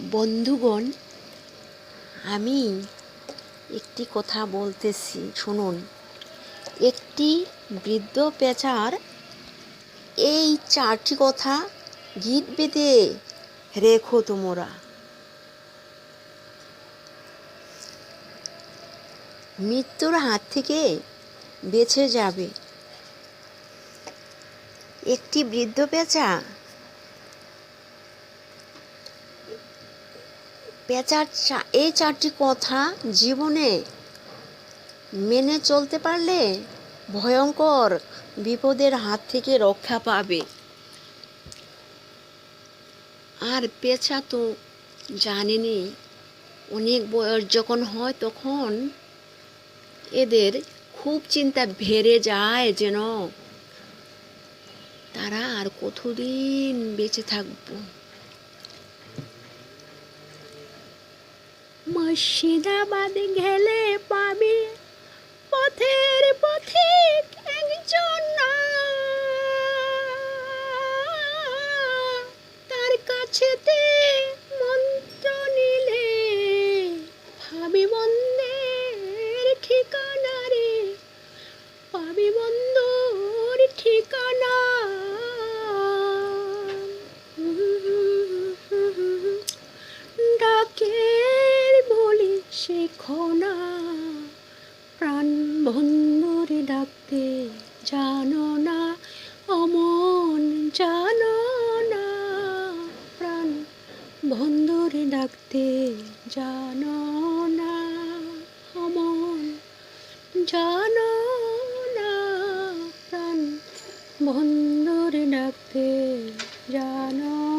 বন্ধুগণ, আমি একটি কথা বলতেছি, শুনুন। একটি বৃদ্ধ পেঁচার এই চারটি কথা গীত বেঁধে রেখো তোমরা। মৃত্যুর হাত থেকে বেঁচে যাবে। একটি বৃদ্ধ পেঁচা পেঁচার এই চারটি কথা জীবনে মেনে চলতে পারলে ভয়ঙ্কর বিপদের হাত থেকে রক্ষা পাবে। আর পেঁচা তো জানেনি, অনেক বয়স যখন হয় তখন এদের খুব চিন্তা ভেড়ে যায় যেন। তারা আর কতদিন বেঁচে থাকব? মুর্শিদাবাদ গেলে পাবি। পথের পথিক একজন তার কাছেতে শেখো না প্রাণ বন্ধুরে ডাকতে জানো না অমন জানো না প্রাণ বন্ধুরে ডাকতে জানো না অমন জানো না প্রাণ বন্ধুরে ডাকতে জানো